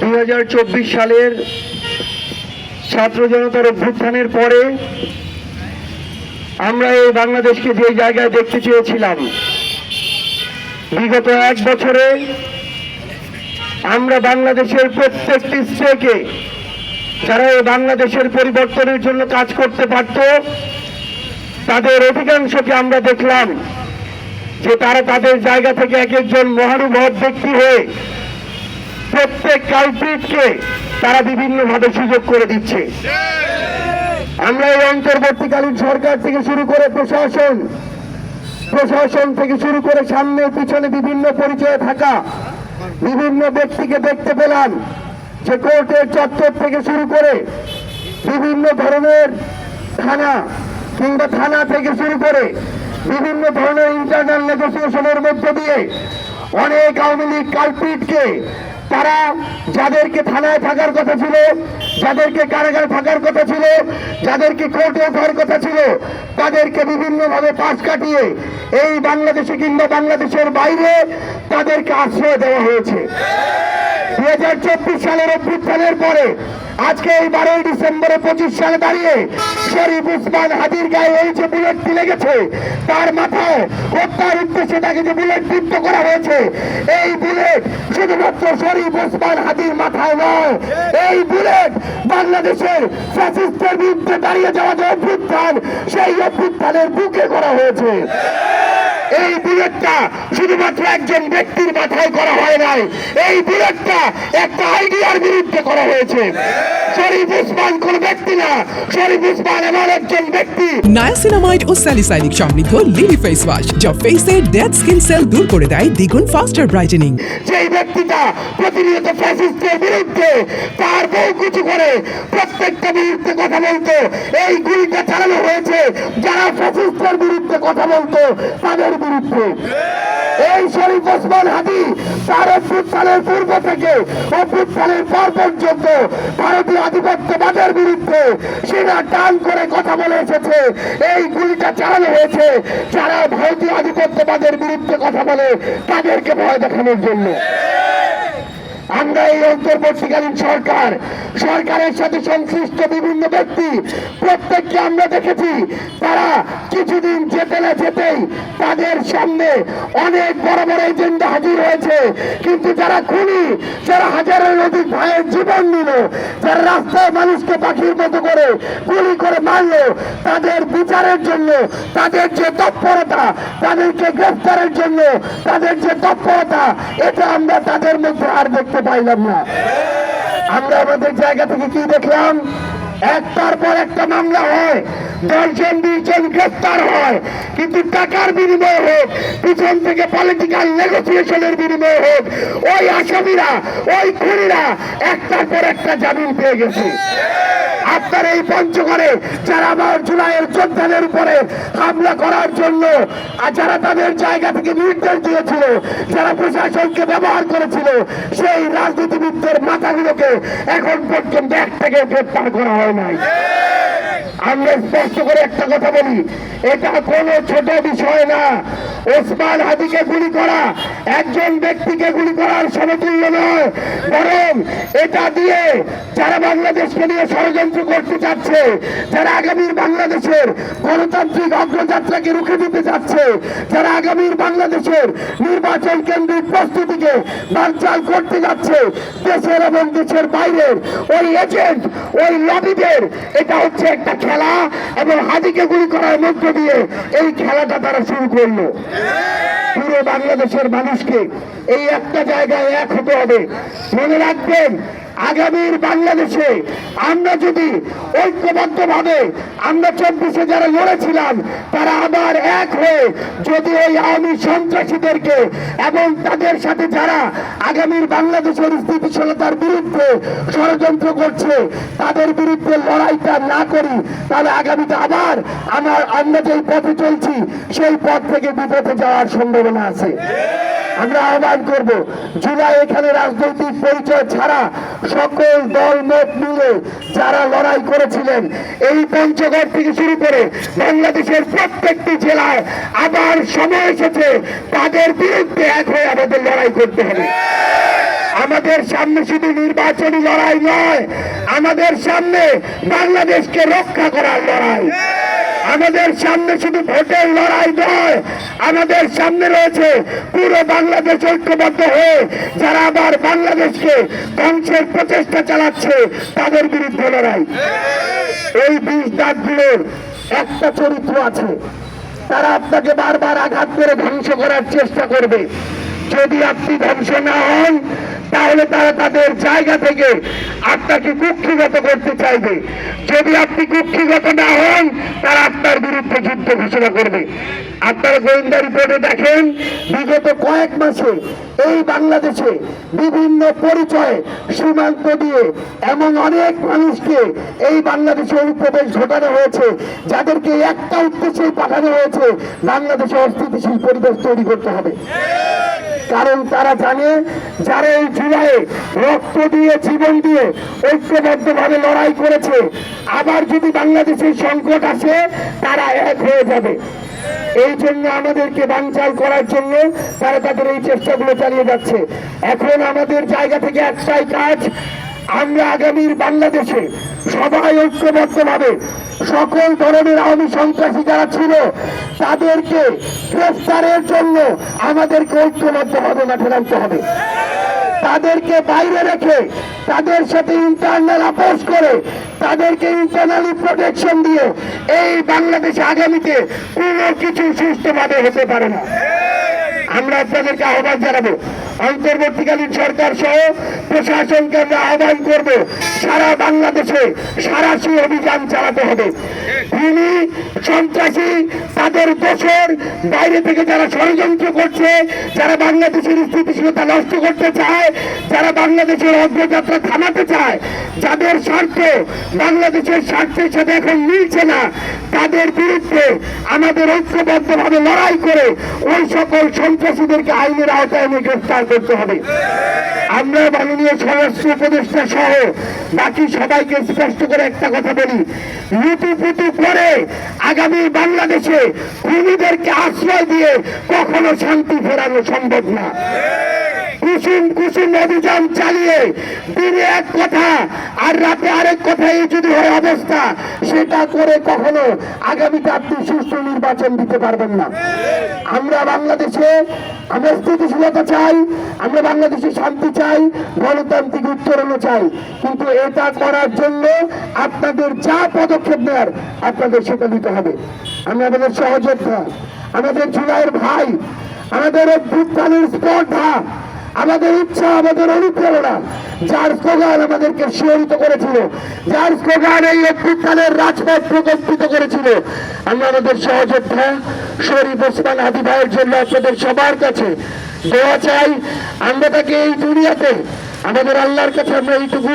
দুই হাজার চব্বিশ সালের ছাত্র জনতার অভ্যুত্থানের পরে আমরা এই বাংলাদেশকে যে জায়গায় দেখতে চেয়েছিলাম, বিগত এক বছরে আমরা বাংলাদেশের প্রত্যেকটি স্টেকে যারা এই বাংলাদেশের পরিবর্তনের জন্য কাজ করতে পারত, তাদের অধিকাংশকে আমরা দেখলাম যে তারা তাদের জায়গা থেকে এক একজন মহানুভব ব্যক্তি হয়ে প্রত্যেক কালপ্রিটকে তারা বিভিন্নভাবে সুযোগ করে দিচ্ছে। আমরা এই অন্তর্বর্তীকালীন সরকার থেকে শুরু করে প্রশাসন প্রশাসন থেকে শুরু করে সামনে পিছনে বিভিন্ন পরিচয়ে থাকা বিভিন্ন ব্যক্তিকে দেখতে পেলাম। যে কোর্টের চত্বর থেকে শুরু করে বিভিন্ন ধরনের থানা কিংবা থানা থেকে শুরু করে বিভিন্ন ধরনের ইন্টারনাল নেগোসিয়েশনের মধ্য দিয়ে অনেক আওয়ামী লীগ কালপিটকে তারা যাদেরকে থানায় থাকার কথা ছিল, যাদেরকে কারাগারে থাকার কথা ছিল, যাদেরকে কোর্টে ওঠার কথা ছিল, তাদেরকে বিভিন্নভাবে পাশ কাটিয়ে এই বাংলাদেশে কিংবা বাংলাদেশের বাইরে তাদেরকে আশ্রয় দেওয়া হয়েছে। দু হাজার চব্বিশ সালের অভ্যুত্থানের পরে আজকে এই বারোই ডিসেম্বরে পঁচিশ সালে দাঁড়িয়ে শরীফ উসমান হাজির গায়ে এই যে বুলেটটি লেগেছে, তার মাথায় হত্যার উদ্দেশ্যে তাকে যে বুলেট বিদ্ধ করা হয়েছে, এই বুলেট শুধুমাত্র শরীফ উসমান হাজির মাথায় নয়, এই বুলেট বাংলাদেশের ফ্যাসিস্টের বিরুদ্ধে দাঁড়িয়ে যাওয়া যে অভ্যুত্থান, সেই অভ্যুত্থানের বুকে করা হয়েছে। এই বুলেটটা শুধুমাত্র একজন ব্যক্তির মাথায় করা হয় নাই। এই বুলেটটা একটা আইডিয়ার বিরুদ্ধে করা হয়েছে। শরীফ উসমান কোন ব্যক্তি না? শরীফ উসমান এমন একজন ব্যক্তি। নায়াসিনামাইড ও স্যালিসাইনিক সমৃদ্ধ লিলি ফেস ওয়াশ যা ফেসের ডেড স্কিন সেল দূর করে দেয় দ্বিগুণ ফাস্টার ব্রাইটেনিং যেই ব্যক্তিটা প্রতিনিয়ত ফ্যাসিস্টের বিরুদ্ধে তার বউ কিছু করে প্রত্যেকটা বিরুদ্ধে কথা বলতো এই গুলিটা চালানো হয়েছে। যারা ফ্যাসিস্টের বিরুদ্ধে কথা বলতো তাদের বিরুদ্ধে এই শরীফ ওসমান হাদি তার পূর্ব থেকে পর পর্যন্ত ভারতীয় আধিপত্যবাদের বিরুদ্ধে সেনা টান করে কথা বলে এসেছে। এই গুলিটা চালানো হয়েছে। যারা ভারতীয় আধিপত্যবাদের বিরুদ্ধে কথা বলে তাদেরকে ভয় দেখানোর জন্য। আমরা এই অন্তর্বর্তীকালীন সরকার, সরকারের সাথে সংশ্লিষ্ট বিভিন্ন ব্যক্তি, প্রত্যেককে আমরা দেখেছি, তারা কিছুদিন যেতে না যেতেই তাদের সামনে অনেক বড় বড় এজেন্ডা হাজির হয়েছে। কিন্তু যারা খুনি, যারা হাজারের অধিক ভাইয়ের জীবন নিল, যারা রাস্তায় মানুষকে পাখির মতো করে গুলি করে মারলো, তাদের বিচারের জন্য, তাদের যে তৎপরতা, তাদেরকে গ্রেফতারের জন্য, তাদের যে তৎপরতা, এটা আমরা তাদের মধ্যে আর দেখতে পাইলাম না। আমরা আমাদের জায়গা থেকে কি দেখলাম? একটার পর একটা মামলা হয়। দশজন, বিশজন গ্রেফতার হয়। কিন্তু টাকার বিনিময়ে হোক, পিছন থেকে পলিটিক্যাল নেগোসিয়েশনের বিনিময়ে হোক, ওই আসামিরা, ওই খুনিরা একটার পর একটা জামিন পেয়ে গেছে। আপনার এই পঞ্চগড়ে যারা আমার জুলাইয়ের যোদ্ধাদের উপরে হামলা করার জন্য, আর যারা তাদের জায়গা থেকে নির্দেশ দিয়েছিল, যারা প্রশাসনকে ব্যবহার করেছিল, সেই রাজনীতিবিদদের মাথাগুলোকে এখন পর্যন্ত এক থেকে গ্রেপ্তার করা হয় নাই। আমরা স্পষ্ট করে একটা কথা বলি। এটা কোনো ছোট বিষয় না। ওসমান হাদিকে গুলি করা একজন ব্যক্তিকে গুলি করার সমতুল্য নয়, বরং এটা দিয়ে যারা বাংলাদেশকে নিয়ে ষড়যন্ত্র করতে চাচ্ছে, যারা আগামীর বাংলাদেশের গণতান্ত্রিক অগ্রযাত্রাকে রুখে দিতে চাচ্ছে, যারা আগামীর বাংলাদেশের নির্বাচন কেন্দ্রিক প্রস্তুতিকে বানচাল করতে যাচ্ছে, দেশের এবং দেশের বাইরের ওই এজেন্ট ওই লবিদের এটা হচ্ছে একটা খেলা এবং হাদিকে গুলি করার মধ্য দিয়ে এই খেলাটা তারা শুরু করল। পুরো বাংলাদেশের মানুষকে এই একটা জায়গায় এক হতে হবে। মনে রাখবেন, আগামীর বাংলাদেশে আমরা যদি ঐক্যবদ্ধ ভাবে আমরা চব্বিশে যারা লড়েছিলাম, তারা আবার এক হয়ে যদি ওই আওয়ামী সন্ত্রাসীদেরকে এবং তাদের সাথে যারা আগামীর বাংলাদেশের স্থিতিশীলতার বিরুদ্ধে ষড়যন্ত্র করছে, তাদের বিরুদ্ধে লড়াইটা না করি, তাহলে আগামীতে আবার আমার আমরা যেই পথে চলছি, সেই পথ থেকে বিপথে যাওয়ার সম্ভাবনা আছে। আমরা আহ্বান করব, জুলাই এখানে রাজনৈতিক পরিচয় ছাড়া সকল দল, মত মিলে যারা লড়াই করেছিলেন, এই পঞ্চগড় থেকে শুরু করে বাংলাদেশের প্রত্যেকটি জেলায় আবার সময় এসেছে, তাদের বিরুদ্ধে এক হয়ে আমাদের লড়াই করতে হবে। আমাদের সামনে শুধু নির্বাচনী লড়াই নয়, আমাদের সামনে বাংলাদেশকে রক্ষা করার লড়াই। আমাদের সামনে শুধু ভোটের লড়াই নয়, আমাদের সামনে রয়েছে পুরো বাংলাদেশ ঐক্যবদ্ধ হয়ে যারা আবার বাংলাদেশকে ধ্বংসের প্রচেষ্টা চালাচ্ছে, তাদের বিরুদ্ধে লড়াই। এই বিষ দাগগুলোর একটা চরিত্র আছে। তারা আপনাকে বারবার আঘাত করে ধ্বংস করার চেষ্টা করবে। যদি আপনি ধ্বংস না হন, তাহলে তারা তাদের জায়গা থেকে আপনাকে কুক্ষিগত করতে চাইবে। যদি আপনি কুক্ষিগত না হন, তারা আপনার বিরুদ্ধে যুদ্ধ ঘোষণা করবে। আপনারা গোয়েন্দা রিপোর্টে দেখেন, বিগত কয়েক মাসে এই বাংলাদেশে বিভিন্ন পরিচয়ে সীমান্ত দিয়ে এমন অনেক মানুষকে এই বাংলাদেশে অনুপ্রবেশ ঘটানো হয়েছে, যাদেরকে একটা উদ্দেশ্যে পাঠানো হয়েছে, বাংলাদেশে অস্থিতিশীল পরিবেশ তৈরি করতে হবে। কারণ তারা জানে, যারা এই জুলাইয়ে রক্ত দিয়ে, জীবন দিয়ে ঐক্যবদ্ধভাবে লড়াই করেছে, আবার যদি বাংলাদেশের সংকট আসে, তারা এক হয়ে যাবে। এই জন্য আমাদেরকে বানচাল করার জন্য তারা তাদের এই চেষ্টাগুলো চালিয়ে যাচ্ছে। এখন আমাদের জায়গা থেকে একটাই কাজ আমরা আগামীর বাংলাদেশে সবাই ঐক্যবদ্ধভাবে সকল ধরনের আওয়ামী সন্ত্রাসী যারা ছিল, তাদেরকে গ্রেফতারের জন্য আমাদেরকে ঐক্যবদ্ধভাবে মাঠে নামতে হবে। তাদেরকে বাইরে রেখে তাদের সাথে ইন্টারনাল আপোষ করে তাদেরকে ইন্টারনালি প্রোটেকশন দিয়ে এই বাংলাদেশে আগামীতে কোনো কিছু সুস্থভাবে হতে পারে না। আমরা আপনাদেরকে আহ্বান জানাব অন্তর্বর্তীকালীন সরকার সহ প্রশাসনকে আমরা আহ্বান করব, সারা বাংলাদেশে সারাশি অভিযান চালাতে হবে। সন্ত্রাসী, তাদের দোষর, বাইরে থেকে যারা ষড়যন্ত্র করছে, যারা বাংলাদেশের স্থিতিশীলতা নষ্ট করতে চায়, যারা বাংলাদেশের অগ্রযাত্রা থামাতে চায়, যাদের স্বার্থ বাংলাদেশের স্বার্থের সাথে এখন মিলছে না, তাদের বিরুদ্ধে আমাদের ঐক্যবদ্ধভাবে লড়াই করে ওই সকল সন্ত্রাসীদেরকে আইনের আওতায় এনে গ্রেফতার করতে হবে। আমরা মাননীয় স্বরাষ্ট্র উপদেষ্টা সহ বাকি সবাইকে স্পষ্ট করে একটা কথা বলি। ফুটু করে আগামী বাংলাদেশে খুনিদেরকে আশ্রয় দিয়ে কখনো শান্তি ফেরানো সম্ভব না। কুসুম কুসুম অভিযান চালিয়ে দিনে এক কথা আর রাতে আরেক কথা এই যদি হয় অবস্থা, সেটা করে কখনো আগামীতে আপনি সুষ্ঠু নির্বাচন দিতে পারবেন না। আমরা বাংলাদেশে, আমরা স্থিতিশীলতা চাই, আমরা বাংলাদেশে শান্তি চাই, গণতান্ত্রিক উত্তরণও চাই। কিন্তু এটা করার জন্য আপনাদের যা পদক্ষেপ নেওয়ার আপনাদের সেটা দিতে হবে। আমরা আমাদের সহযোদ্ধা আমাদের জুলাইয়ের ভাই, আমাদের অভ্যুত্থানের স্পর্ধা আমাদের ইচ্ছা, আমাদের অনুপ্রেরণা। যার স্লোগান আমাদেরকে শিহরিত করেছিল, যার স্লোগান এই অভ্যুত্থানের রাজপথ প্রকম্পিত করেছিল। আমরা আমাদের সহযোদ্ধা, শরীফ ওসমান আদি ভাইয়ের জন্য আপনাদের সবার কাছে দোয়া চাই। আমরা তাকে এই দুনিয়াতে, আমাদের আল্লাহর কাছে আমরা এইটুকু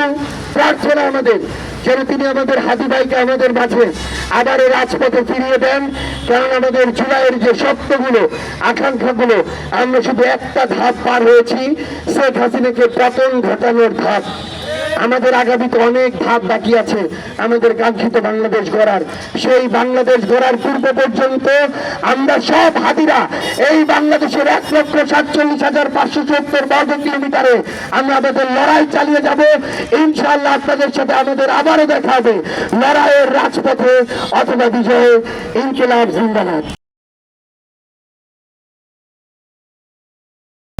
প্রার্থনা আমাদের যেন তিনি আমাদের হাজি ভাইকে আমাদের মাঝে আবার রাজপথে ফিরিয়ে দেন। কারণ আমাদের জুলাইয়ের যে স্বপ্নগুলো, আকাঙ্ক্ষাগুলো, আমরা শুধু একটা ধাপ পার হয়েছি। শেখ হাসিনাকে পতন ঘটানোর ধাপ। আমাদের আগামীতে অনেক ধাপ বাকি আছে। আমাদের কাঙ্ক্ষিত বাংলাদেশ গড়ার। সেই বাংলাদেশ গড়ার পূর্ব পর্যন্ত আমরা সব হাতিরা এই বাংলাদেশের এক লক্ষ সাতচল্লিশ হাজার পাঁচশো সত্তর বর্গ কিলোমিটারে আমরা আমাদের লড়াই চালিয়ে যাব। ইনশাআল্লাহ আপনাদের সাথে আমাদের আবারও দেখা হবে। লড়াইয়ের রাজপথে অথবা বিজয়ে ইনকিলাব জিন্দাবাদ।